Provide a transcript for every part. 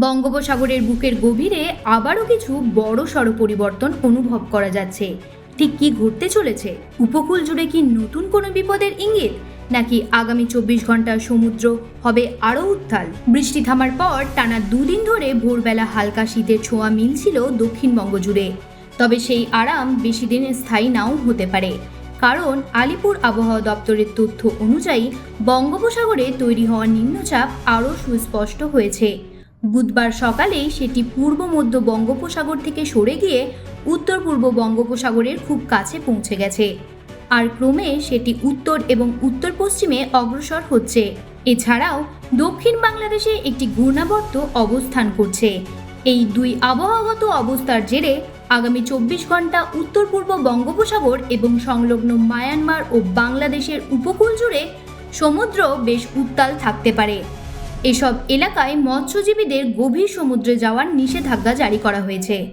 বঙ্গোপসাগরের বুকের গভীরে আবারও কিছু বড় সড় পরিবর্তন অনুভব করা যাচ্ছে। ঠিক কি ঘটতে চলেছে? উপকূল জুড়ে কি নতুন কোনো বিপদের ইঙ্গিত? নাকি আগামী চব্বিশ ঘণ্টা সমুদ্র হবে আরও উত্তাল? বৃষ্টি থামার পর টানা দুদিন ধরে ভোরবেলা হালকা শীতের ছোঁয়া মিলছিল দক্ষিণবঙ্গ জুড়ে। তবে সেই আরাম বেশি দিন স্থায়ী নাও হতে পারে। কারণ আলিপুর আবহাওয়া দপ্তরের তথ্য অনুযায়ী বঙ্গোপসাগরে তৈরি হওয়া নিম্নচাপ আরও সুস্পষ্ট হয়েছে। বুধবার সকালেই সেটি পূর্ব মধ্য বঙ্গোপসাগর থেকে সরে গিয়ে উত্তর পূর্ব বঙ্গোপসাগরের খুব কাছে পৌঁছে গেছে। আর ক্রমে সেটি উত্তর এবং উত্তর পশ্চিমে অগ্রসর হচ্ছে। এছাড়াও দক্ষিণ বাংলাদেশে একটি ঘূর্ণাবর্ত অবস্থান করছে। এই দুই আবহাওয়াগত অবস্থার জেরে আগামী চব্বিশ ঘণ্টা উত্তর পূর্ব বঙ্গোপসাগর এবং সংলগ্ন মায়ানমার ও বাংলাদেশের উপকূল জুড়ে সমুদ্র বেশ উত্তাল থাকতে পারে। এসব এলাকায় মৎস্যজীবীদের গভীর সমুদ্রে যাওয়ার নিষেধাজ্ঞা জারি করা হয়েছে।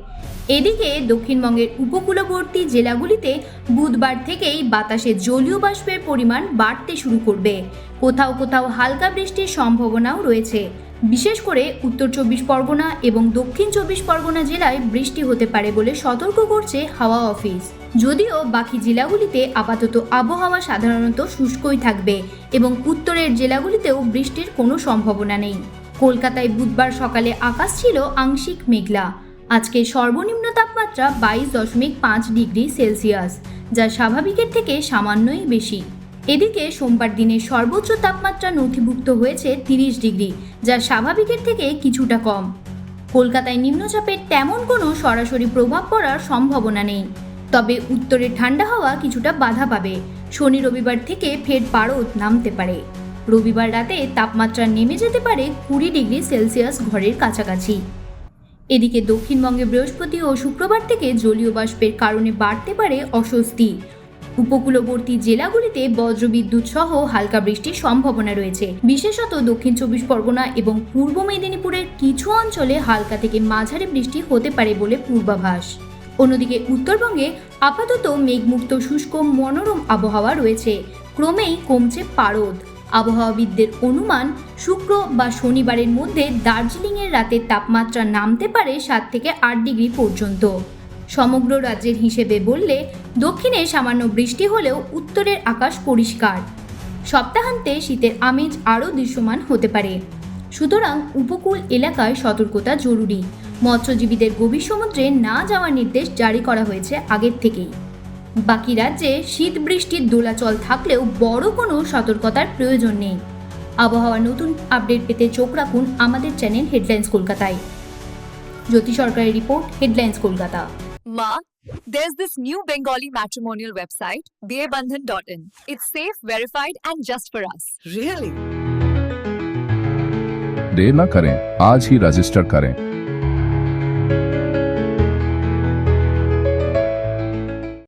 এদিকে দক্ষিণবঙ্গের উপকূলবর্তী জেলাগুলিতে বুধবার থেকেই বাতাসে জলীয় বাষ্পের পরিমাণ বাড়তে শুরু করবে। কোথাও কোথাও হালকা বৃষ্টির সম্ভাবনাও রয়েছে। বিশেষ করে উত্তর চব্বিশ পরগনা এবং দক্ষিণ চব্বিশ পরগনা জেলায় বৃষ্টি হতে পারে বলে সতর্ক করছে হাওয়া অফিস। যদিও বাকি জেলাগুলিতে আপাতত আবহাওয়া সাধারণত শুষ্কই থাকবে এবং উত্তরের জেলাগুলিতেও বৃষ্টির কোনো সম্ভাবনা নেই। কলকাতায় বুধবার সকালে আকাশ ছিল আংশিক মেঘলা। আজকে সর্বনিম্ন তাপমাত্রা বাইশ দশমিক পাঁচ ডিগ্রি সেলসিয়াস, যা স্বাভাবিকের থেকে সামান্যই বেশি। এদিকে সোমবার দিনে সর্বোচ্চ তাপমাত্রা নথিভুক্ত হয়েছে তিরিশ ডিগ্রি, যা স্বাভাবিকের থেকে কিছুটা কম। কলকাতায় নিম্নচাপের তেমন কোনো সরাসরি প্রভাব পড়ার সম্ভাবনা নেই। তবে উত্তরে ঠান্ডা হাওয়া কিছুটা বাধা পাবে। শনি রবিবার থেকে ফের পারদ নামতে পারে। রবিবার রাতে তাপমাত্রা নেমে যেতে পারে কুড়ি ডিগ্রি সেলসিয়াস ঘরের কাছাকাছি। এদিকে দক্ষিণবঙ্গে বৃহস্পতি ও শুক্রবার থেকে জলীয় বাষ্পের কারণে বাড়তে পারে অস্বস্তি। উপকূলবর্তী জেলাগুলিতে বজ্রবিদ্যুৎ সহ হালকা বৃষ্টির সম্ভাবনা রয়েছে। বিশেষত দক্ষিণ চব্বিশ পরগনা এবং পূর্ব মেদিনীপুরের কিছু অঞ্চলে হালকা থেকে মাঝারি বৃষ্টি হতে পারে বলে পূর্বাভাস। অন্যদিকে উত্তরবঙ্গে আপাতত মেঘমুক্ত, শুষ্ক, মনোরম আবহাওয়া রয়েছে। ক্রমেই কমছে পারদ। আবহাওয়াবিদদের অনুমান, শুক্র বা শনিবারের মধ্যে দার্জিলিংয়ের রাতের তাপমাত্রা নামতে পারে সাত থেকে আট ডিগ্রি পর্যন্ত। সমগ্র রাজ্যের হিসেবে বললে, দক্ষিণে সামান্য বৃষ্টি হলেও উত্তরের আকাশ পরিষ্কার। সপ্তাহান্তে শীতের আমেজ আরও দৃশ্যমান হতে পারে। সুতরাং উপকূল এলাকায় সতর্কতা জরুরি। মৎস্যজীবীদের গভীর সমুদ্রে না যাওয়ার নির্দেশ জারি করা হয়েছে আগের থেকেই। বাকি রাজ্যে শীত বৃষ্টির দোলাচল থাকলেও বড় কোনো সতর্কতার প্রয়োজন নেই। আবহাওয়ার নতুন আপডেট পেতে চোখ রাখুন আমাদের চ্যানেল হেডলাইন্স কলকাতায়। জ্যোতি সরকারের report, headlines Kolkata. Ma, there's this new Bengali matrimonial website, bebandhan.in. It's safe, verified, and just for us. Really? देर न करें आज ही रजिस्टर करें